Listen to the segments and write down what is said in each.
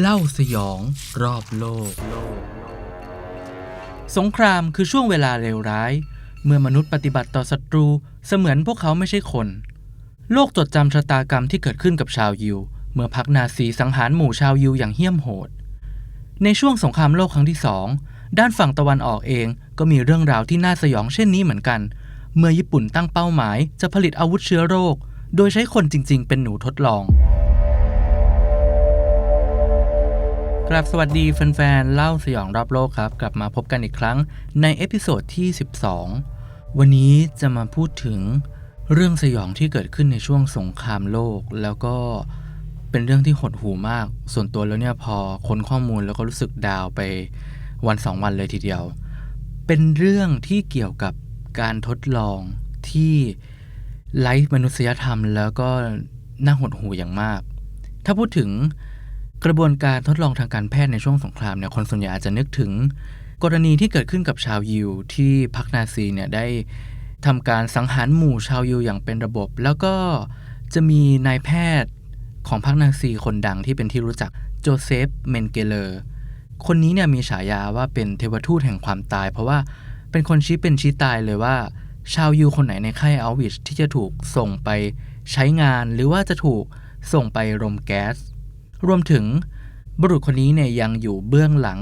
เล่าสยองรอบโลก สงครามคือช่วงเวลาเลวร้าย เมื่อมนุษย์ปฏิบัติต่อศัตรูเสมือนพวกเขาไม่ใช่คน โลกจดจำชะตากรรมที่เกิดขึ้นกับชาวยิว เมื่อพรรคนาซีสังหารหมู่ชาวยิวอย่างเหี้ยมโหด ในช่วงสงครามโลกครั้งที่สองด้านฝั่งตะวันออกเองก็มีเรื่องราวที่น่าสยองเช่นนี้เหมือนกัน เมื่อญี่ปุ่นตั้งเป้าหมายจะผลิตอาวุธเชื้อโรค โดยใช้คนจริง ๆ เป็นหนูทดลอง กลับสวัสดีแฟนๆ เล่าสยองรอบโลกครับ กลับมาพบกันอีกครั้งในเอพิโซดที่ 12 วันนี้จะมาพูดถึงเรื่องสยองที่เกิดขึ้นในช่วงสงครามโลก แล้วก็เป็นเรื่องที่หดหูมาก ส่วนตัวแล้วเนี่ยพอค้นข้อมูลแล้วก็รู้สึกดาวไปวันสองวันเลยทีเดียว เป็นเรื่องที่เกี่ยวกับการทดลองที่ไร้มนุษยธรรม แล้วก็น่าหดหูอย่างมาก ถ้าพูดถึง กระบวนการทดลองทางการแพทย์ในช่วงสงครามเนี่ยคนส่วนใหญ่อาจจะนึกถึง กรณีที่เกิดขึ้นกับชาวยิวที่พรรคนาซีเนี่ยได้ทำการสังหารหมู่ชาวยิวอย่างเป็นระบบ แล้วก็จะมีนายแพทย์ของพรรคนาซีคนดังที่เป็นที่รู้จักโจเซฟเมนเกเลอร์คนนี้เนี่ยมีฉายาว่าเป็นเทวทูตแห่งความตาย เพราะว่าเป็นคนชี้เป็นชี้ตายเลยว่า ชาวยิวคนไหนในค่ายอัลวิชที่จะถูกส่งไปใช้งาน หรือว่าจะถูกส่งไปรมแก๊ส รวมถึงบุรุษคนนี้เนี่ยยังอยู่เบื้องหลัง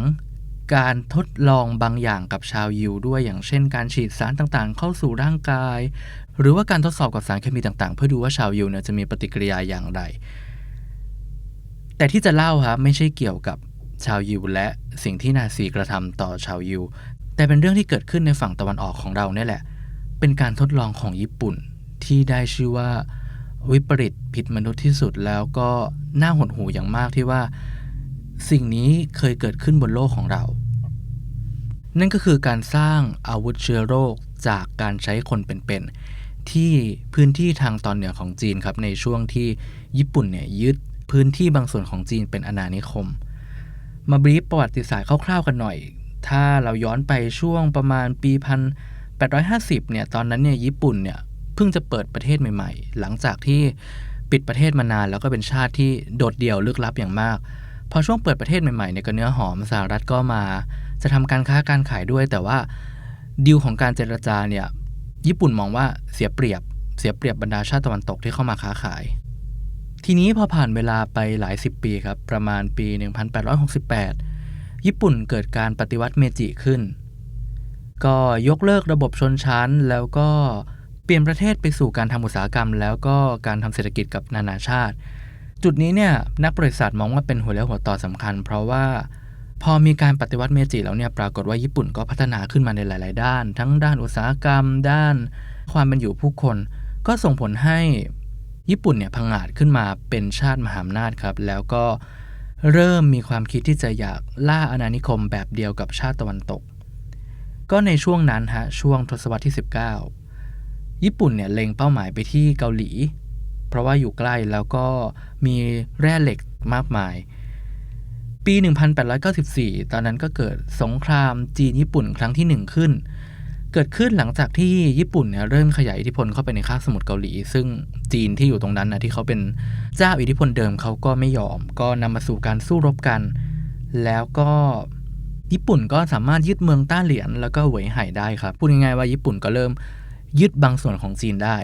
การทดลองบางอย่างกับชาวยิวด้วยอย่างเช่น การฉีดสารต่างๆ เข้าสู่ร่างกาย หรือว่าการทดสอบกับสารเคมีต่างๆ เพื่อดูว่าชาวยิวเนี่ยจะมีปฏิกิริยาอย่างไร แต่ที่จะเล่าครับไม่ใช่เกี่ยวกับชาวยิวและสิ่งที่นาซีกระทำต่อชาวยิว แต่เป็นเรื่องที่เกิดขึ้นในฝั่งตะวันออกของเราเนี่ยแหละ เป็นการทดลองของญี่ปุ่นที่ได้ชื่อว่า วิปริตผิดมนุษย์ที่สุดแล้วก็น่าหดหูอย่างมากที่ว่า สิ่งนี้เคยเกิดขึ้นบนโลกของเรา นั่นก็คือการสร้างอาวุธเชื้อโรคจากการใช้คนเป็นๆที่พื้นที่ทางตอนเหนือของจีนครับในช่วงที่ญี่ปุ่นเนี่ยยึดพื้นที่บางส่วนของจีนเป็นอาณานิคม มาบรีฟประวัติศาสตร์คร่าวๆกันหน่อย ถ้าเราย้อนไปช่วงประมาณปีพัน850เนี่ยตอนนั้นเนี่ยญี่ปุ่นเนี่ย เพิ่งจะเปิดประเทศใหม่ ๆ หลังจากที่ปิดประเทศมานานแล้วก็เป็นชาติที่โดดเดี่ยวลึกลับอย่างมาก พอช่วงเปิดประเทศใหม่ๆเนี่ยก็เนื้อหอมสหรัฐก็มา จะทำการค้าการขายด้วย แต่ว่าดีลของการเจรจาเนี่ยญี่ปุ่นมองว่าเสียเปรียบ เสียเปรียบบรรดาชาติตะวันตกที่เข้ามาค้าขาย ทีนี้พอผ่านเวลาไปหลายสิบปีครับประมาณปี 1868 ญี่ปุ่นเกิดการปฏิวัติเมจิขึ้น ก็ยกเลิกระบบชนชั้นแล้วก็ เปลี่ยนประเทศไปสู่การทำอุตสาหกรรม แล้วก็การทำเศรษฐกิจกับนานาชาติ จุดนี้เนี่ยนักบริษัทมองว่าเป็นหัวเรี่ยวหัวต่อสำคัญ เพราะว่าพอมีการปฏิวัติเมจิแล้วเนี่ยปรากฏว่าญี่ปุ่นก็พัฒนาขึ้นมาในหลาย ๆ ด้าน ทั้งด้านอุตสาหกรรม ด้านความเป็นอยู่ผู้คน ก็ส่งผลให้ญี่ปุ่นเนี่ยพังอาจขึ้นมาเป็นชาติมหาอำนาจครับ แล้วก็เริ่มมีความคิดที่จะอยากล่าอาณานิคมแบบเดียวกับชาติตะวันตก ก็ในช่วงนั้นฮะช่วงทศวรรษที่ 19 ญี่ปุ่นเนี่ยเล็งเป้าหมายไปที่เกาหลี เพราะว่าอยู่ใกล้แล้วก็มีแร่เหล็กมากมาย ปี 1894 ตอนนั้นก็เกิดสงครามจีนญี่ปุ่นครั้งที่หนึ่งขึ้น เกิดขึ้นหลังจากที่ญี่ปุ่นเนี่ยเริ่มขยายอิทธิพลเข้าไปในคาบสมุทรเกาหลี ซึ่งจีนที่อยู่ตรงนั้นนะที่เขาเป็นเจ้าอิทธิพลเดิมเขาก็ไม่ยอม ก็นำมาสู่การสู้รบกัน แล้วก็ญี่ปุ่นก็สามารถยึดเมืองต้าเหลียนแล้วก็เหวยไห่ได้ครับ พูดง่ายๆว่าญี่ปุ่นก็เริ่ม ยึดบางส่วนของจีนได้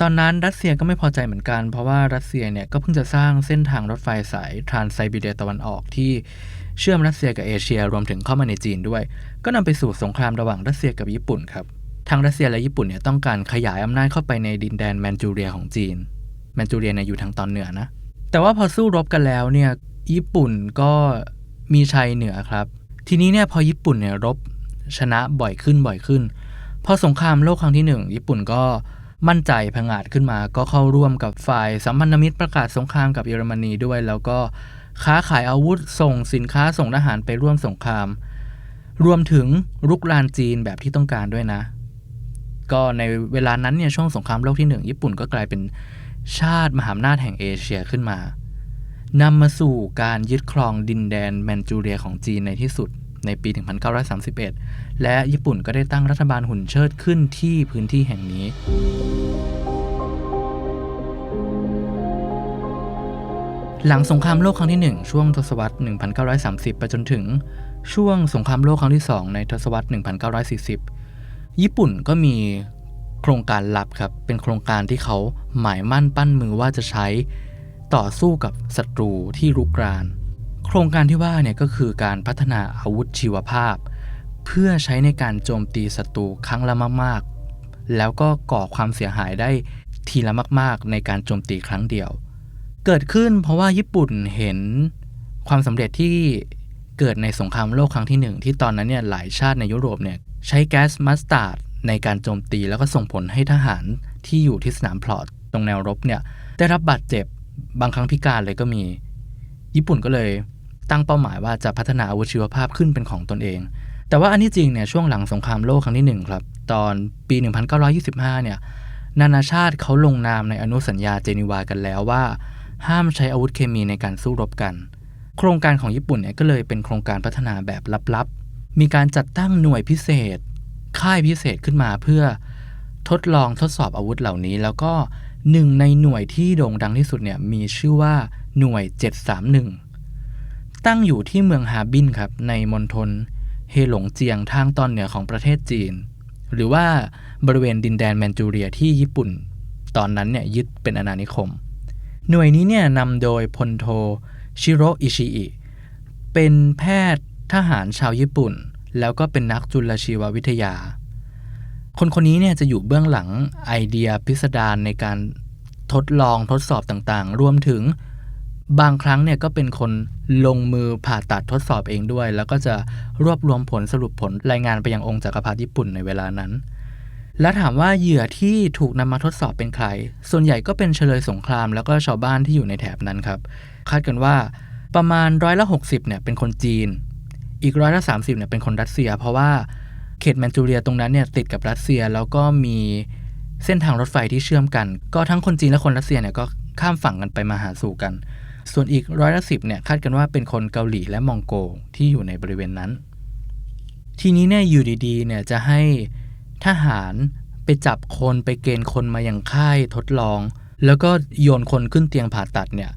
ตอนนั้นรัสเซียก็ไม่พอใจเหมือนกัน เพราะว่ารัสเซียเนี่ยก็เพิ่งจะสร้างเส้นทางรถไฟสายทรานไซบีเรียตะวันออกที่เชื่อมรัสเซียกับเอเชียรวมถึงเข้ามาในจีนด้วย ก็นำไปสู่สงครามระหว่างรัสเซียกับญี่ปุ่นครับทั้งรัสเซียและญี่ปุ่นเนี่ยต้องการขยายอำนาจเข้าไปในดินแดนแมนจูเรียของจีน แมนจูเรียเนี่ยอยู่ทางตอนเหนือนะ แต่ว่าพอสู้รบกันแล้วเนี่ยญี่ปุ่นก็มีชัยเหนือครับ ทีนี้เนี่ยพอญี่ปุ่นเนี่ยรบชนะบ่อยขึ้นบ่อยขึ้น พอสงครามโลกครั้งที่หนึ่งญี่ปุ่นก็มั่นใจผงาดขึ้นมา ก็เข้าร่วมกับฝ่ายสัมพันธมิตรประกาศสงครามกับเยอรมนีด้วย แล้วก็ค้าขายอาวุธส่งสินค้าส่งทหารไปร่วมสงคราม รวมถึงรุกรานจีนแบบที่ต้องการด้วยนะ ก็ในเวลานั้นเนี่ยช่วงสงครามโลกที่หนึ่งญี่ปุ่นก็กลายเป็นชาติมหาอำนาจแห่งเอเชียขึ้นมานำมาสู่การยึดครองดินแดนแมนจูเรียของจีนในที่สุด ในปี 1931 และญี่ปุ่นก็ได้ตั้งรัฐบาลหุ่นเชิดขึ้นที่พื้นที่แห่งนี้หลังสงครามโลกครั้งที่ 1 ช่วงทศวรรษ 1930 ไปจนถึง ช่วงสงครามโลกครั้งที่ 2 ในทศวรรษ 1940 ญี่ปุ่นก็มีโครงการลับครับ เป็นโครงการที่เขาหมายมั่นปั้นมือว่าจะใช้ต่อสู้กับศัตรูที่รุกราน โครงการที่ว่าเนี่ยก็คือการพัฒนาอาวุธชีวภาพ เพื่อใช้ในการโจมตีศัตรูครั้งละมากๆ แล้วก็ก่อความเสียหายได้ทีละมาก ๆ ในการโจมตีครั้งเดียว เกิดขึ้นเพราะว่าญี่ปุ่นเห็นความสำเร็จที่เกิดในสงครามโลกครั้งที่หนึ่งที่ตอนนั้นเนี่ยหลายชาติในยุโรปเนี่ยใช้แก๊สมัสตาร์ดในการโจมตีแล้วก็ส่งผลให้ทหารที่อยู่ที่สนามพลอตตรงแนวรบเนี่ยได้รับบาดเจ็บบางครั้งพิการเลยก็มี ญี่ปุ่นก็เลย ตั้งเป้าหมายว่าจะพัฒนาอาวุธชีวภาพขึ้นเป็นของตนเอง แต่ว่าอันที่จริงเนี่ยช่วงหลังสงครามโลกครั้งที่หนึ่งครับตอนปี 1925 เนี่ยนานาชาติเขาลงนามในอนุสัญญาเจนีวากันแล้วว่า ห้ามใช้อาวุธเคมีในการสู้รบกัน โครงการของญี่ปุ่นเนี่ยก็เลยเป็นโครงการพัฒนาแบบลับๆ มีการจัดตั้งหน่วยพิเศษ ค่ายพิเศษขึ้นมาเพื่อทดลองทดสอบอาวุธเหล่านี้ แล้วก็หนึ่งในหน่วยที่โด่งดังที่สุดเนี่ยมีชื่อว่าหน่วย 731 ตั้งอยู่ที่เมืองฮาบินครับในมณฑลเฮหลงเจียงทางตอนเหนือของประเทศจีน หรือว่าบริเวณดินแดนแมนจูเรียที่ญี่ปุ่น ตอนนั้นเนี่ยยึดเป็นอาณานิคม หน่วยนี้เนี่ยนำโดยพลโทชิโรอิชิอิเป็นแพทย์ทหารชาวญี่ปุ่น แล้วก็เป็นนักจุลชีววิทยา คนคนนี้เนี่ยจะอยู่เบื้องหลังไอเดียพิสดารในการทดลองทดสอบต่างๆ รวมถึง บางครั้งเนี่ยก็เป็นคนลงมือผ่าตัดทดสอบเองด้วย แล้วก็จะรวบรวมผลสรุปผลรายงานไปยังองค์จักรพรรดิญี่ปุ่นในเวลานั้น และถามว่าเหยื่อที่ถูกนำมาทดสอบเป็นใคร ส่วนใหญ่ก็เป็นเฉลยสงคราม แล้วก็ชาวบ้านที่อยู่ในแถบนั้นครับ คาดกันว่าประมาณร้อยละ60เนี่ยเป็นคนจีน อีกร้อยละ30เนี่ยเป็นคนรัสเซีย เพราะว่าเขตแมนจูเรียตรงนั้นเนี่ยติดกับรัสเซียแล้วก็มีเส้นทางรถไฟที่เชื่อมกัน ก็ทั้งคนจีนและคนรัสเซียเนี่ยก็ข้ามฝั่งกันไปมาหาสู่กัน ส่วนอีกร้อยละสิบเนี่ยคาดกันว่าเป็นคนเกาหลีและมองโกที่อยู่ในบริเวณนั้น ทีนี้เนี่ยอยู่ดีๆเนี่ยจะให้ทหารไปจับคนไปเกณฑ์คนมาอย่างค่ายทดลอง แล้วก็โยนคนขึ้นเตียงผ่าตัดเนี่ย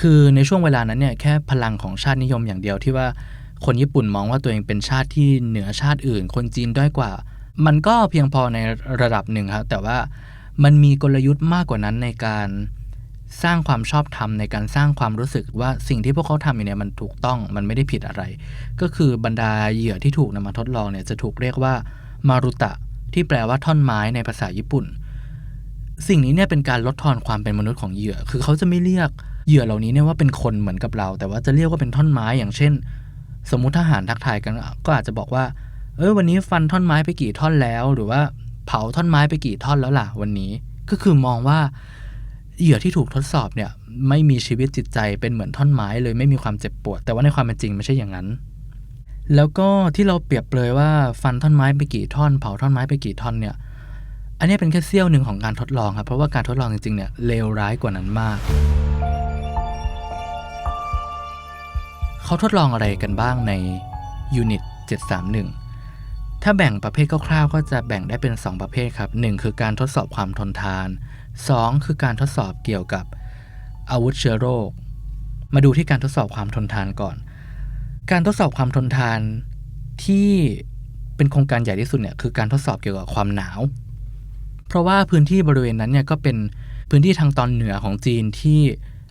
คือในช่วงเวลานั้นเนี่ยแค่พลังของชาตินิยมอย่างเดียวที่ว่าคนญี่ปุ่นมองว่าตัวเองเป็นชาติที่เหนือชาติอื่น คนจีนด้อยกว่า มันก็เพียงพอในระดับหนึ่งครับแต่ว่ามันมีกลยุทธ์มากกว่านั้นในการ สร้างความชอบธรรมในการสร้างความรู้สึกว่าสิ่งที่พวกเขาทำอยู่เนี่ยมันถูกต้องมันไม่ได้ผิดอะไร ก็คือบรรดาเหยื่อที่ถูกนำมาทดลองเนี่ยจะถูกเรียกว่ามารุตะ ที่แปลว่าท่อนไม้ในภาษาญี่ปุ่น สิ่งนี้เนี่ยเป็นการลดทอนความเป็นมนุษย์ของเหยื่อ คือเขาจะไม่เรียกเหยื่อเหล่านี้เนี่ยว่าเป็นคนเหมือนกับเรา แต่ว่าจะเรียกว่าเป็นท่อนไม้อย่างเช่น สมมุติทหารทักทายกันก็อาจจะบอกว่า เออวันนี้ฟันท่อนไม้ไปกี่ท่อนแล้ว หรือว่าเผาท่อนไม้ไปกี่ท่อนแล้วล่ะวันนี้ ก็คือมองว่า เหยื่อที่ถูกทดสอบเนี่ยไม่มีชีวิตจิตใจเป็นเหมือนท่อนไม้เลยไม่มีความเจ็บปวด แต่ว่าในความเป็นจริงไม่ใช่อย่างนั้น แล้วก็ที่เราเปรียบเลยว่าฟันท่อนไม้ไปกี่ท่อน เผาท่อนไม้ไปกี่ท่อนเนี่ยอันนี้เป็นแค่เสี้ยวหนึ่งของการทดลองครับเพราะว่าการทดลองจริงๆเนี่ยเลวร้ายกว่านั้นมาก เขาทดลองอะไรกันบ้างในยูนิต731 ถ้าแบ่งประเภทคร่าวๆก็จะแบ่งได้เป็น 2 ประเภทครับ 1 คือการทดสอบความทนทาน 2 คือการทดสอบเกี่ยวกับอาวุธเชื้อโรค มาดูที่การทดสอบความทนทานก่อน การทดสอบความทนทานที่เป็นโครงการใหญ่ที่สุดเนี่ยคือการทดสอบเกี่ยวกับความหนาว เพราะว่าพื้นที่บริเวณนั้นเนี่ยก็เป็นพื้นที่ทางตอนเหนือของจีนที่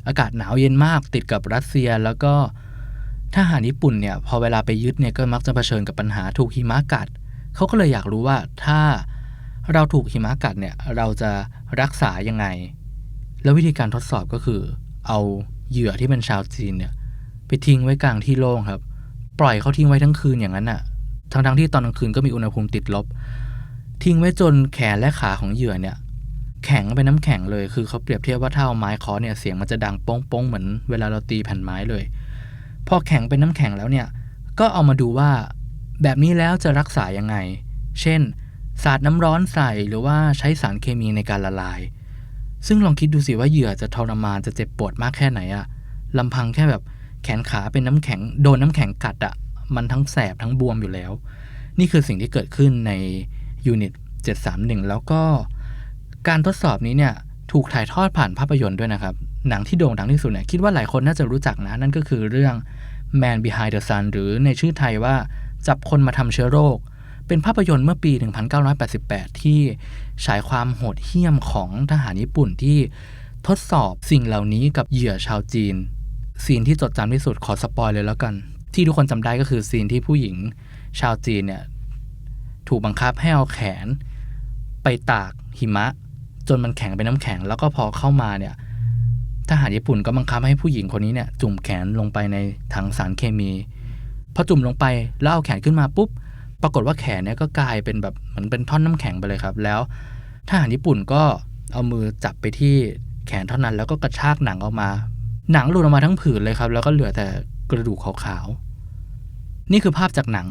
อากาศหนาวเย็นมากติดกับรัสเซียแล้วก็ทหารญี่ปุ่นเนี่ยพอเวลาไปยึดเนี่ยก็มักจะเผชิญกับปัญหาถูกหิมะกัดเขาก็เลยอยากรู้ว่าถ้า เราถูกหิมะกัดเนี่ยเราจะรักษายังไง แล้ววิธีการทดสอบก็คือ เอาเหยื่อที่เป็นชาวจีนเนี่ยไปทิ้งไว้กลางที่โล่งครับ ปล่อยเขาทิ้งไว้ทั้งคืนอย่างนั้นอะ่ะทั้งทั้งที่ตอนกลางคืนก็มีอุณหภูมิติดลบ ทิ้งไว้จนแขนและขาของเหยื่อเนี่ย แข็งเป็นน้ำแข็งเลย คือเขาเปรียบเทียบว่าถ้าเอาไม้คาะเนี่ยเสียงมันจะดังโป้งๆเหมือนเวลาเราตีแผ่นไม้เลย พอแข็งเป็นน้ำแข็งแล้วเนี่ย ก็เอามาดูว่าแบบนี้แล้วจะรักษายังไง เช่น สาดน้ำร้อนใส่หรือว่าใช้สารเคมีในการละลาย ซึ่งลองคิดดูสิว่าเหยื่อจะทรมานจะเจ็บปวดมากแค่ไหนอะลำพังแค่แบบแขนขาเป็นน้ำแข็งโดนน้ำแข็งกัดอะมันทั้งแสบทั้งบวมอยู่แล้ว นี่คือสิ่งที่เกิดขึ้นในยูนิต731 แล้วก็การทดสอบนี้เนี่ยถถูกถ่ายทอดผ่านภาพยนตร์ด้วยนะครับ หนังที่โด่งดังที่สุดเนี่ยคิดว่าหลายคนน่าจะรู้จักนะ นั่นก็คือเรื่อง Man Behind the Sun หรือในชื่อไทยว่าจับคนมาทำเชื้อโรค เป็นภาพยนตร์เมื่อปี 1988 ที่ฉายความโหดเหี้ยมของทหารญี่ปุ่นที่ทดสอบสิ่งเหล่านี้กับเหยื่อชาวจีน ซีนที่จดจำที่สุดขอสปอยเลยแล้วกัน ที่ทุกคนจำได้ก็คือซีนที่ผู้หญิงชาวจีนเนี่ยถูกบังคับให้เอาแขน ไปตากหิมะ จนมันแข็งเป็นน้ำแข็ง แล้วก็พอเข้ามาเนี่ยทหารญี่ปุ่นก็บังคับให้ผู้หญิงคนนี้เนี่ยจุ่มแขนลงไปในถังสารเคมีพอจุ่มลงไปแล้วเอาแขนขึ้นมาปุ๊บ ปรากฏว่าแขนเนี่ยก็กลายเป็นแบบเหมือนเป็นท่อนน้ำแข็งไปเลยครับ แล้วทหารญี่ปุ่นก็เอามือจับไปที่แขนเท่านั้นแล้วก็กระชากหนังออกมา หนังหลุดออกมาทั้งผืนเลยครับ แล้วก็เหลือแต่กระดูกขาวๆ นี่คือภาพจากหนัง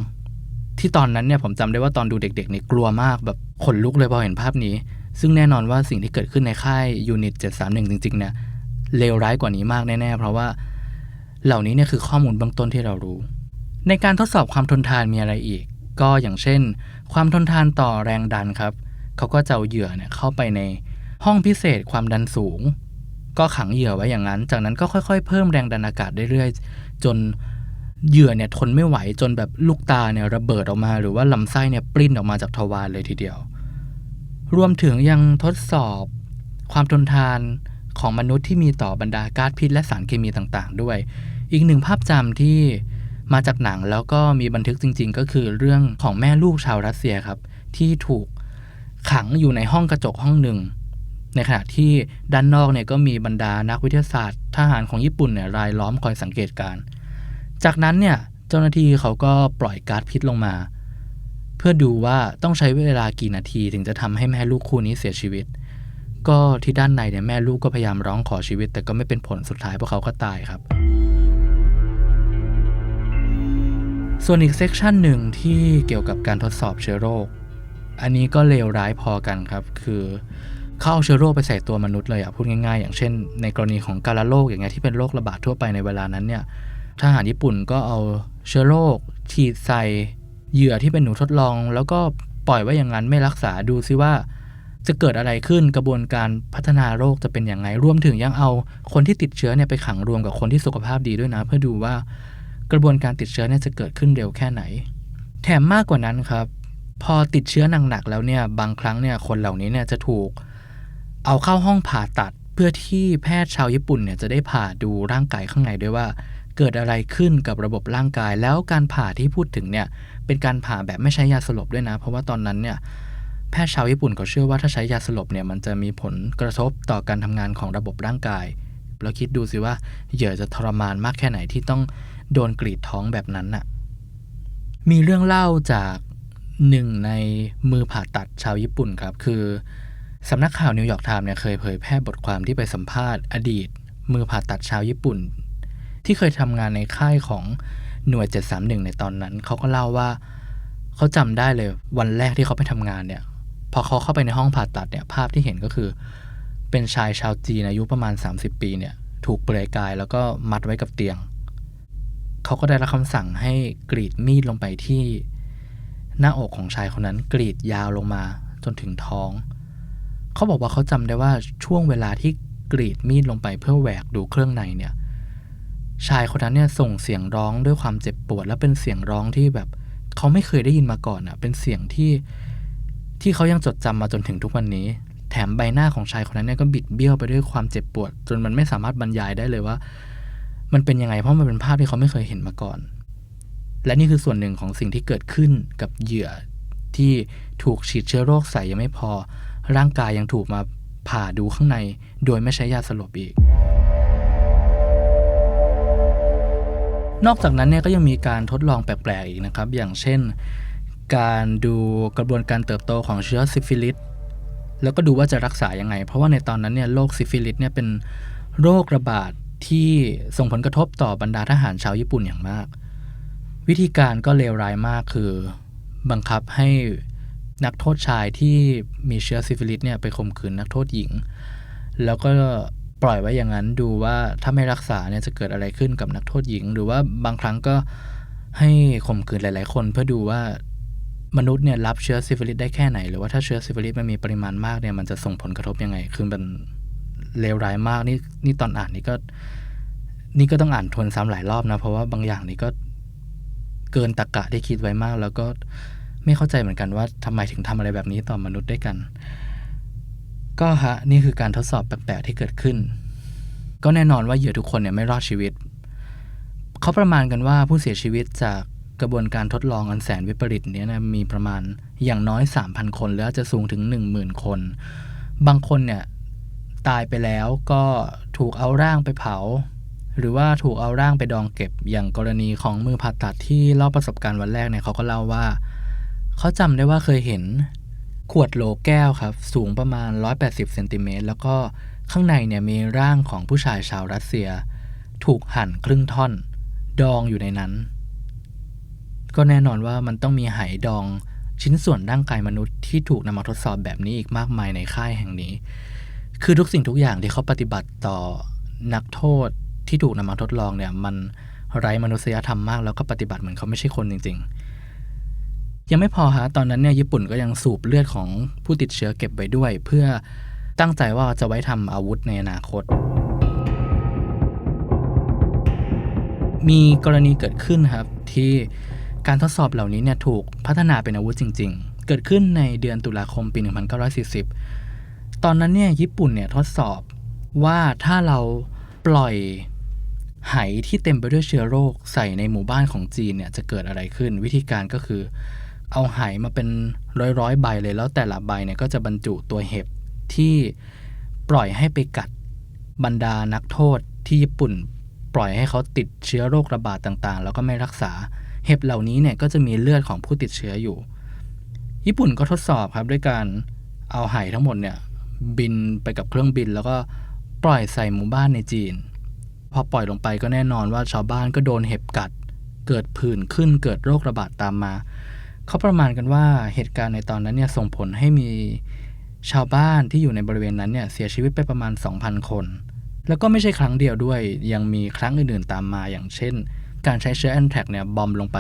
ที่ตอนนั้นเนี่ยผมจำได้ว่าตอนดูเด็กๆนี่กลัวมากแบบขนลุกเลยพอเห็นภาพนี้ ซึ่งแน่นอนว่าสิ่งที่เกิดขึ้นในค่ายยูนิต731 จริงๆเนี่ยเลวร้ายกว่านี้มากแน่ๆ เพราะว่าเหล่านี้เนี่ยคือข้อมูลเบื้องต้นที่เรารู้ ในการทดสอบความทนทานมีอะไรอีก ก็อย่างเช่น ความทนทานต่อแรงดันครับเขาก็จะเอาเหยื่อเนี่ยเข้าไปในห้องพิเศษความดันสูง ก็ขังเหยื่อไว้อย่างนั้น จากนั้นก็ค่อยๆ เพิ่มแรงดันอากาศเรื่อยๆ จนเหยื่อเนี่ยทนไม่ไหวจนแบบลูกตาเนี่ยระเบิดออกมา หรือว่าลำไส้เนี่ยปริ้นออกมาจากทวารเลยทีเดียว รวมถึงยังทดสอบ ความทนทานของมนุษย์ที่มีต่อบรรดาก๊าซพิษและสารเคมีต่างๆ ด้วย อีกหนึ่งภาพจำที่ มาจากหนังแล้วก็มีบันทึกจริง ๆ ก็คือเรื่องของแม่ลูกชาวรัสเซียครับ ที่ถูกขังอยู่ในห้องกระจกห้องหนึ่ง ในขณะที่ด้านนอกเนี่ยก็มีบรรดานักวิทยาศาสตร์ ทหารของญี่ปุ่นเนี่ยรายล้อมคอยสังเกตการ จากนั้นเนี่ยเจ้าหน้าที่เขาก็ปล่อยก๊าซพิษลงมา เพื่อดูว่าต้องใช้เวลากี่นาทีถึงจะทำให้แม่ลูกคู่นี้เสียชีวิต ก็ที่ด้านในเนี่ยแม่ลูกก็พยายามร้องขอชีวิต แต่ก็ไม่เป็นผลสุดท้ายพวกเขาก็ตายครับ ส่วนอีกเซกชันหนึ่งที่เกี่ยวกับการทดสอบเชื้อโรค อันนี้ก็เลวร้ายพอกันครับ คือเข้าเอาเชื้อโรคไปใส่ตัวมนุษย์เลยอะพูดง่ายๆ อย่างเช่น ในกรณีของการละโรคอย่างเงี้ยที่เป็นโรคระบาดทั่วไปในเวลานั้นเนี่ยทหารญี่ปุ่นก็เอาเชื้อโรคฉีดใส่เหยื่อที่เป็นหนูทดลอง แล้วก็ปล่อยไว้อย่างนั้นไม่รักษาดูซิว่า จะเกิดอะไรขึ้นกระบวนการพัฒนาโรคจะเป็นอย่างไงรวมถึงยังเอาคนที่ติดเชื้อเนี่ยไปขังรวมกับคนที่สุขภาพดีด้วยนะ เพื่อดูว่า กระบวนการติดเชื้อเนี่ยจะเกิดขึ้นเร็วแค่ไหน แถมมากกว่านั้นครับ พอติดเชื้อหนักๆแล้วเนี่ยบางครั้งเนี่ยคนเหล่านี้เนี่ยจะถูก เอาเข้าห้องผ่าตัดเพื่อที่แพทย์ชาวญี่ปุ่นเนี่ยจะได้ผ่าดูร่างกายข้างในด้วยว่า เกิดอะไรขึ้นกับระบบร่างกาย แล้วการผ่าที่พูดถึงเนี่ยเป็นการผ่าแบบไม่ใช้ยาสลบด้วยนะ เพราะว่าตอนนั้นเนี่ยแพทย์ชาวญี่ปุ่นเขาเชื่อว่าถ้าใช้ยาสลบเนี่ยมันจะมีผลกระทบต่อการทำงานของระบบร่างกาย แล้วคิดดูสิว่าเหยื่อจะทรมานมากแค่ไหนที่ต้อง โดนกรีดท้องแบบนั้นน่ะ มีเรื่องเล่าจากหนึ่งในมือผ่าตัดชาวญี่ปุ่นครับ คือสำนักข่าวนิวยอร์กไทม์เนี่ยเคยเผยแพร่บทความที่ไปสัมภาษณ์อดีต มือผ่าตัดชาวญี่ปุ่น ที่เคยทำงานในค่ายของหน่วย 731 ในตอนนั้น เขาก็เล่าว่าเขาจำได้เลยวันแรกที่เขาไปทำงานเนี่ย พอเขาเข้าไปในห้องผ่าตัดเนี่ยภาพที่เห็นก็คือ เป็นชายชาวจีนอายุประมาณ 30 ปีเนี่ย ถูกเปลือยกายแล้วก็มัดไว้กับเตียง เขาก็ได้รับคำสั่งให้กรีดมีดลงไปที่หน้าอกของชายคนนั้นกรีดยาวลงมาจนถึงท้อง เขาบอกว่าเขาจำได้ว่าช่วงเวลาที่กรีดมีดลงไปเพื่อแหวกดูเครื่องในเนี่ย ชายคนนั้นเนี่ยส่งเสียงร้องด้วยความเจ็บปวด และเป็นเสียงร้องที่แบบเขาไม่เคยได้ยินมาก่อนอะ เป็นเสียงที่ที่เขายังจดจำมาจนถึงทุกวันนี้ แถมใบหน้าของชายคนนั้นเนี่ยก็บิดเบี้ยวไปด้วยความเจ็บปวด จนมันไม่สามารถบรรยายได้เลยว่า มันเป็นยังไงเพราะมันเป็นภาพที่เขาไม่เคยเห็นมาก่อน และนี่คือส่วนหนึ่งของสิ่งที่เกิดขึ้นกับเหยื่อที่ถูกฉีดเชื้อโรคใส่ยังไม่พอ ร่างกายยังถูกมาผ่าดูข้างใน โดยไม่ใช้ยาสลบอีก นอกจากนั้นเนี่ยก็ยังมีการทดลองแปลกๆอีกนะครับ อย่างเช่น การดูกระบวนการเติบโตของเชื้อซิฟิลิสแล้วก็ดูว่าจะรักษายังไง เพราะว่าในตอนนั้นเนี่ยโรคซิฟิลิสเนี่ยเป็นโรคระบาด ที่ส่งผลกระทบต่อบรรดาทหารชาวญี่ปุ่นอย่างมาก วิธีการก็เลวร้ายมากคือบังคับให้นักโทษชายที่มีเชื้อซิฟิลิสเนี่ยไปข่มขืนนักโทษหญิง แล้วก็ปล่อยไว้อย่างนั้นดูว่าถ้าไม่รักษาเนี่ยจะเกิดอะไรขึ้นกับนักโทษหญิง หรือว่าบางครั้งก็ให้ข่มขืนหลาย ๆ คนเพื่อดูว่ามนุษย์เนี่ยรับเชื้อซิฟิลิสได้แค่ไหน หรือว่าถ้าเชื้อซิฟิลิสมันมีปริมาณมากเนี่ยมันจะส่งผลกระทบยังไง คือมัน เลวร้ายมากนี่นี่ตอนอ่านนี่ก็ นี่ก็ต้องอ่านทวนซ้ำหลายรอบนะ เพราะว่าบางอย่างนี่ก็เกินตะกะที่คิดไว้มาก แล้วก็ไม่เข้าใจเหมือนกันว่าทำไมถึงทำอะไรแบบนี้ต่อมนุษย์ด้วยกัน ก็ฮะนี่คือการทดสอบแปลกๆที่เกิดขึ้น ก็แน่นอนว่าเหยื่อทุกคนเนี่ยไม่รอดชีวิตเขาประมาณกันว่าผู้เสียชีวิตจากกระบวนการทดลองอันแสนวิปริตนี้นะมีประมาณอย่างน้อย 3,000 คน แล้วจะสูงถึง 10,000 คน บางคนเนี่ย ตายไปแล้วก็ถูกเอาร่างไปเผา หรือว่าถูกเอาร่างไปดองเก็บอย่างกรณีของมือผ่าตัดที่เล่าประสบการณ์วันแรกเนี่ยเขาก็เล่าว่าเขาจำได้ว่าเคยเห็นขวดโหลแก้วครับ สูงประมาณ 180เซนติเมตรแล้วก็ข้างในเนี่ยมีร่างของผู้ชายชาวรัสเซีย ถูกหั่นครึ่งท่อน ดองอยู่ในนั้น ก็แน่นอนว่ามันต้องมีไหดองชิ้นส่วนร่างกายมนุษย์ที่ถูกนำมาทดสอบแบบนี้อีกมากมายในค่ายแห่งนี้ คือทุกสิ่งทุกอย่างที่เขาปฏิบัติต่อนักโทษที่ถูกนำมาทดลองเนี่ย มันไร้มนุษยธรรมมาก แล้วก็ปฏิบัติเหมือนเขาไม่ใช่คนจริง ๆ ยังไม่พอฮะตอนนั้นเนี่ยญี่ปุ่นก็ยังสูบเลือดของผู้ติดเชื้อเก็บไว้ด้วย เพื่อตั้งใจว่าจะไว้ทำอาวุธในอนาคต มีกรณีเกิดขึ้นครับที่การทดสอบเหล่านี้เนี่ยถูกพัฒนาเป็นอาวุธจริง ๆ เกิดขึ้นในเดือนตุลาคมปี 1940 ตอนนั้นเนี่ยญี่ปุ่นเนี่ยทดสอบว่าถ้าเราปล่อยไหที่เต็มไปด้วยเชื้อโรคใส่ในหมู่บ้านของจีนเนี่ยจะเกิดอะไรขึ้น วิธีการก็คือ เอาไหมาเป็นร้อยๆใบเลยแล้วแต่ละใบเนี่ยก็จะบรรจุตัวเห็บที่ปล่อยให้ไปกัดบรรดานักโทษที่ญี่ปุ่น ปล่อยให้เขาติดเชื้อโรคระบาดต่างๆ แล้วก็ไม่รักษาเห็บเหล่านี้เนี่ยก็จะมีเลือดของผู้ติดเชื้ออยู่ ญี่ปุ่นก็ทดสอบครับด้วยการเอาไหทั้งหมดเนี่ย บินไปกับเครื่องบิน แล้วก็ปล่อยใส่หมู่บ้านในจีน พอปล่อยลงไปก็แน่นอนว่าชาวบ้านก็โดนเห็บกัด เกิดผื่นขึ้นเกิดโรคระบาดตามมา เขาประมาณกันว่าเหตุการณ์ในตอนนั้นเนี่ยส่งผลให้มีชาวบ้านที่อยู่ในบริเวณนั้นเนี่ยเสียชีวิตไปประมาณ 2,000 คน แล้วก็ไม่ใช่ครั้งเดียวด้วย ยังมีครั้งอื่นๆตามมาอย่างเช่น การใช้เชื้อแอนแทกเนี่ยบอมลงไป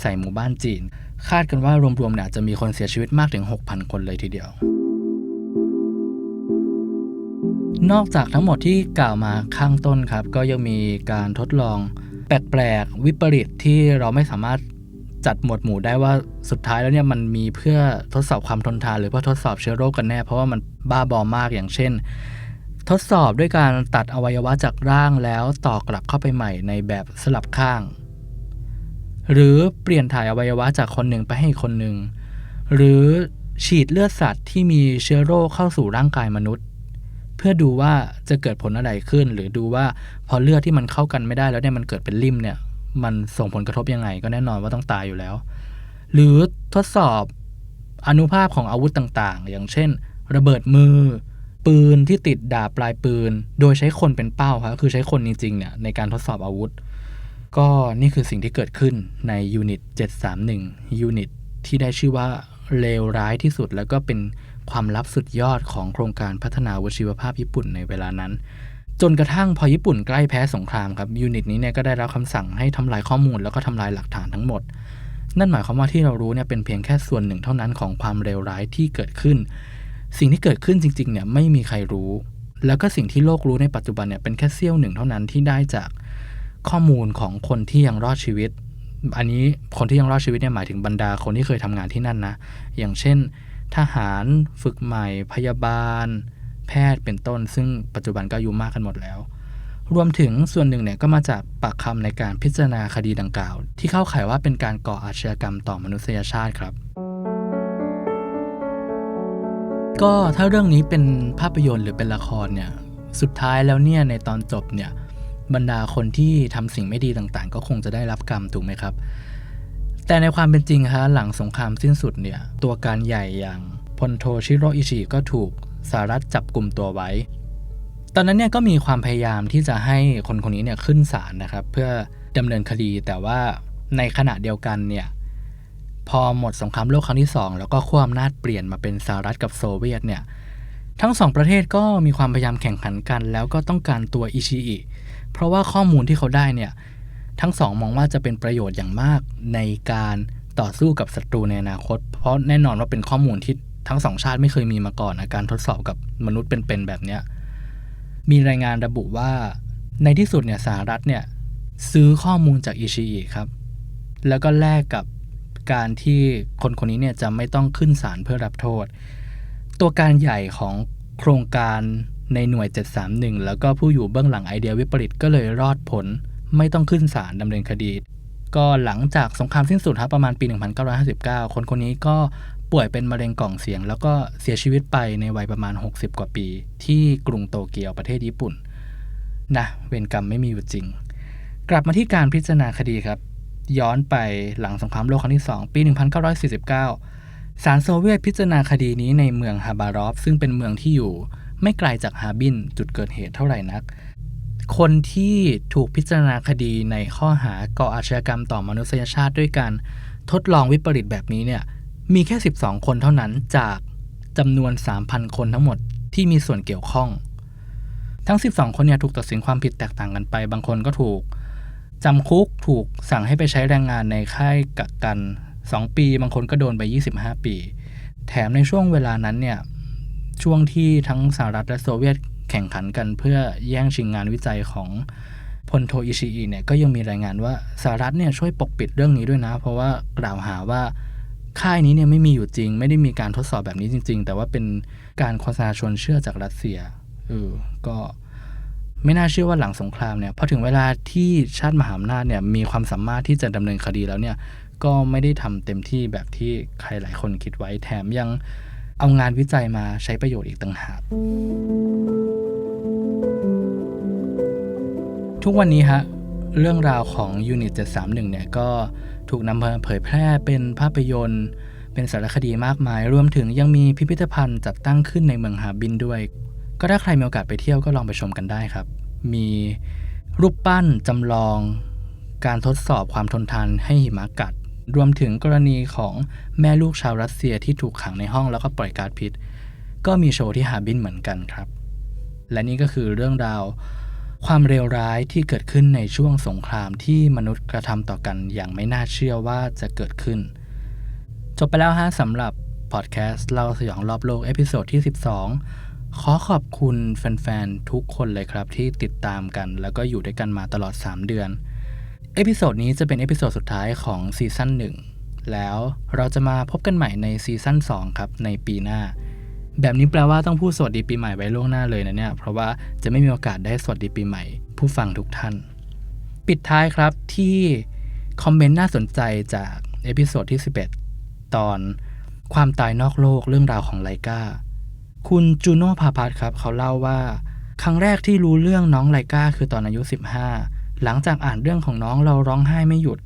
ใส่หมู่บ้านจีน คาดกันว่ารวมๆเนี่ยจะมีคนเสียชีวิตมากถึง 6,000 คนเลยทีเดียว นอกจากทั้งหมดที่กล่าวมาข้างต้นครับ ก็ยังมีการทดลองแปลกๆวิปริตที่เราไม่สามารถจัดหมวดหมู่ได้ว่าสุดท้ายแล้วเนี่ยมันมีเพื่อทดสอบความทนทาน หรือเพื่อทดสอบเชื้อโรคกันแน่ เพราะว่ามันบ้าบอมากอย่างเช่น ทดสอบด้วยการตัดอวัยวะจากร่างแล้วต่อกลับเข้าไปใหม่ในแบบสลับข้าง หรือเปลี่ยนถ่ายอวัยวะจากคนหนึ่งไปให้คนหนึ่งหรือฉีดเลือดสัตว์ที่มีเชื้อโรคเข้าสู่ร่างกายมนุษย์ เพื่อดูว่าจะเกิดผลอะไรขึ้น หรือดูว่าพอเลือดที่มันเข้ากันไม่ได้แล้วเนี่ยมันเกิดเป็นริ่มเนี่ย มันส่งผลกระทบยังไง ก็แน่นอนว่าต้องตายอยู่แล้ว หรือทดสอบอนุภาพของอาวุธต่างๆ อย่างเช่น ระเบิดมือ ปืนที่ติดดาบปลายปืน โดยใช้คนเป็นเป้าครับคือใช้คนจริงๆเนี่ยในการทดสอบอาวุธ ก็นี่คือสิ่งที่เกิดขึ้นในยูนิต 731 ยูนิตที่ได้ชื่อว่าเลวร้ายที่สุดแล้วก็เป็น ความลับสุดยอดของโครงการพัฒนาวชีวภาพญี่ปุ่นในเวลานั้น จนกระทั่งพอญี่ปุ่นใกล้แพ้สงครามครับยูนิตนี้เนี่ยก็ได้รับคำสั่งให้ทำลายข้อมูลแล้วก็ทำลายหลักฐานทั้งหมด นั่นหมายความว่าที่เรารู้เนี่ยเป็นเพียงแค่ส่วนหนึ่งเท่านั้นของความเลวร้ายที่เกิดขึ้น สิ่งที่เกิดขึ้นจริงๆเนี่ยไม่มีใครรู้ แล้วก็สิ่งที่โลกรู้ในปัจจุบันเนี่ยเป็นแค่เสี้ยวหนึ่งเท่านั้นที่ได้จากข้อมูลของคนที่ยังรอดชีวิต อันนี้คนที่ยังรอดชีวิตเนี่ยหมายถึงบรรดาคนที่เคยทำงานที่นั่นนะ อย่างเช่น ทหารฝึกใหม่ พยาบาล แพทย์เป็นต้น ซึ่งปัจจุบันก็อายุมากกันหมดแล้ว รวมถึงส่วนหนึ่งเนี่ยก็มาจากปากคำในการพิจารณาคดีดังกล่าว ที่เข้าข่ายว่าเป็นการก่ออาชญากรรมต่อมนุษยชาติครับ ก็ถ้าเรื่องนี้เป็นภาพยนตร์หรือเป็นละครเนี่ยสุดท้ายแล้วเนี่ยในตอนจบเนี่ยบรรดาคนที่ทำสิ่งไม่ดีต่างๆ ก็คงจะได้รับกรรมถูกไหมครับ แต่ในความเป็นจริงฮะหลังสงครามสิ้นสุดเนี่ยตัวการใหญ่อย่างพลโทชิโรอิชิก็ถูกสหรัฐจับกลุ่มตัวไว้ ตอนนั้นเนี่ยก็มีความพยายามที่จะให้คนคนนี้เนี่ยขึ้นศาลนะครับ เพื่อดำเนินคดีแต่ว่าในขณะเดียวกันเนี่ยพอหมดสงครามโลกครั้งที่ 2 แล้วก็ขั้วอำนาจเปลี่ยนมาเป็นสหรัฐกับโซเวียตเนี่ยทั้งสองประเทศก็มีความพยายามแข่งขันกัน แล้วก็ต้องการตัวอิชิอิเพราะว่าข้อมูลที่เขาได้เนี่ย ทั้งสองมองว่าจะเป็นประโยชน์อย่างมากในการต่อสู้กับศัตรูในอนาคต เพราะแน่นอนว่าเป็นข้อมูลที่ทั้งสองชาติไม่เคยมีมาก่อนนะการทดสอบกับมนุษย์เป็นๆแบบเนี้ยมีรายงานระบุว่าในที่สุดเนี่ยสหรัฐเนี่ยซื้อข้อมูลจากอิชิอิครับ แล้วก็แลกกับการที่คนคนนี้เนี่ยจะไม่ต้องขึ้นศาลเพื่อรับโทษ ตัวการใหญ่ของโครงการในหน่วย 731 แล้วก็ผู้อยู่เบื้องหลังไอเดียวิปริตก็เลยรอดผล ไม่ต้องขึ้นศาลดำเนินคดี ก็หลังจากสงครามสิ้นสุดครับประมาณปี 1959 คนคนนี้ก็ป่วยเป็นมะเร็งกล่องเสียง แล้วก็เสียชีวิตไปในวัยประมาณ 60 กว่าปี ที่กรุงโตเกียวประเทศญี่ปุ่นนะเวรกรรมไม่มีอยู่จริง กลับมาที่การพิจารณาคดีครับ ย้อนไปหลังสงครามโลกครั้งที่ 2 ปี 1949 ศาลโซเวียตพิจารณาคดีนี้ในเมืองฮาบารอฟ ซึ่งเป็นเมืองที่อยู่ไม่ไกลจากฮาบินจุดเกิดเหตุเท่าไหร่นัก คนที่ถูกพิจารณาคดีในข้อหาก่ออาชญากรรมต่อมนุษยชาติด้วยการทดลองวิปริตแบบนี้เนี่ยมีแค่ 12 คนเท่านั้นจากจำนวน 3,000 คนทั้งหมดที่มีส่วนเกี่ยวข้อง ทั้ง 12 คนเนี่ยถูกตัดสินความผิดแตกต่างกันไป บางคนก็ถูกจำคุกถูกสั่งให้ไปใช้แรงงานในค่ายกักกัน 2 ปี บางคนก็โดนไป 25 ปี แถมในช่วงเวลานั้นเนี่ยช่วงที่ทั้งสหรัฐและโซเวียต แข่งขันกันเพื่อแย่งชิงงานวิจัยของพลโทอิชิอิเนี่ยก็ยังมีรายงานว่าสหรัฐเนี่ยช่วยปกปิดเรื่องนี้ด้วยนะ เพราะว่ากล่าวหาว่าค่ายนี้เนี่ยไม่มีอยู่จริง ไม่ได้มีการทดสอบแบบนี้จริง ๆ แต่ว่าเป็นการโฆษณาชวนเชื่อจากรัสเซียเออก็ไม่น่าเชื่อว่าหลังสงครามเนี่ยพอถึงเวลาที่ชาติมหาอำนาจเนี่ยมีความสามารถที่จะดำเนินคดีแล้วเนี่ยก็ไม่ได้ทำเต็มที่แบบที่ใครหลายคนคิดไว้แถมยังเอางานวิจัยมาใช้ประโยชน์อีกต่างหาก ทุกวันนี้ฮะเรื่องราวของยูนิต731เนี่ยก็ถูกนำมาเผยแพร่เป็นภาพยนตร์ เป็นสารคดีมากมาย รวมถึงยังมีพิพิธภัณฑ์จัดตั้งขึ้นในเมืองฮาบินด้วย ก็ถ้าใครมีโอกาสไปเที่ยวก็ลองไปชมกันได้ครับ มีรูปปั้นจำลองการทดสอบความทนทานให้หิมะกัด รวมถึงกรณีของแม่ลูกชาวรัสเซียที่ถูกขังในห้องแล้วก็ปล่อยก๊าซพิษ ก็มีโชว์ที่ฮาบินเหมือนกันครับ และนี่ก็คือเรื่องราว ความเลวร้ายที่เกิดขึ้นในช่วงสงครามที่มนุษย์กระทำต่อกันอย่างไม่น่าเชื่อว่าจะเกิดขึ้น จบไปแล้วฮะสำหรับพอดแคสต์เล่าสยองรอบโลกเอพิโซดที่ 12 ขอขอบคุณแฟนๆ ทุกคนเลยครับที่ติดตามกัน แล้วก็อยู่ด้วยกันมาตลอด 3 เดือน เอพิโซดนี้จะเป็นเอพิโซดสุดท้ายของซีซั่น1แล้วเราจะมาพบกันใหม่ในซีซั่น2ครับในปีหน้า แบบนี้แปลว่าต้องพูดสวัสดีปีใหม่ไว้ล่วงหน้าเลยนะเนี่ย เพราะว่าจะไม่มีโอกาสได้สวัสดีปีใหม่ ผู้ฟังทุกท่าน ปิดท้ายครับที่คอมเมนต์น่าสนใจจากเอพิโซดที่ 11 ตอนความตายนอกโลกเรื่องราวของไลกาคุณจูโน่พาพัทครับ เขาเล่าว่า ครั้งแรกที่รู้เรื่องน้องไลกาคือตอนอายุ 15 หลังจากอ่านเรื่องของน้องเราร้องไห้ไม่หยุด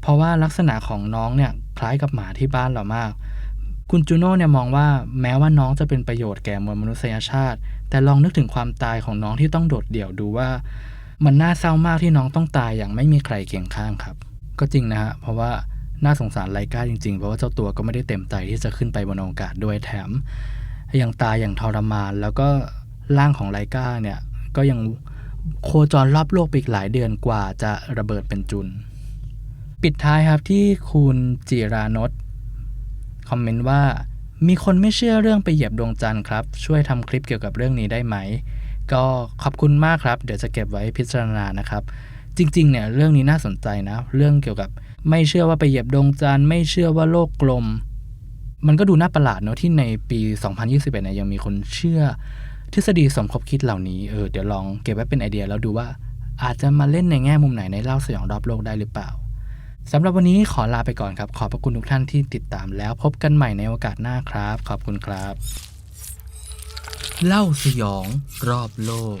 เพราะว่าลักษณะของน้องเนี่ยคล้ายกับหมาที่บ้านเรามาก คุณจูโน่เนี่ยมองว่าแม้ว่าน้องจะเป็นประโยชน์แก่มวลมนุษยชาติ แต่ลองนึกถึงความตายของน้องที่ต้องโดดเดี่ยวดูว่า มันน่าเศร้ามากที่น้องต้องตายอย่างไม่มีใครเคียงข้างครับ ก็จริงนะฮะเพราะว่าน่าสงสารไลกาจริงๆ เพราะว่าเจ้าตัวก็ไม่ได้เต็มใจที่จะขึ้นไปบนอวกาศด้วยแถมยังตายอย่างทรมาน แล้วก็ร่างของไลกาเนี่ยก็ยังโคจรรอบโลกไปอีกหลายเดือนกว่าจะระเบิดเป็นจุน ปิดท้ายครับที่คุณจิรานนท คอมเมนต์ว่า มีคนไม่เชื่อเรื่องไปเหยียบดวงจันทร์ครับ ช่วยทำคลิปเกี่ยวกับเรื่องนี้ได้ไหม ก็ขอบคุณมากครับ เดี๋ยวจะเก็บไว้พิจารณานะครับ จริง ๆ เนี่ยเรื่องนี้น่าสนใจนะ เรื่องเกี่ยวกับไม่เชื่อว่าไปเหยียบดวงจันทร์ไม่เชื่อว่าโลกกลม มันก็ดูน่าประหลาดเนอะที่ในปี 2021เนี่ยยังมีคนเชื่อ ทฤษฎีสมคบคิดเหล่านี้เออเดี๋ยวลองเก็บไว้เป็นไอเดียแล้วดูว่าอาจจะมาเล่นในแง่มุมไหนในเล่าสยองรอบโลกได้หรือเปล่า สำหรับวันนี้ขอลาไปก่อนครับ ขอบพระคุณทุกท่านที่ติดตามแล้วพบกันใหม่ในโอกาสหน้าครับ ขอบคุณครับ เล่าสยองรอบโลก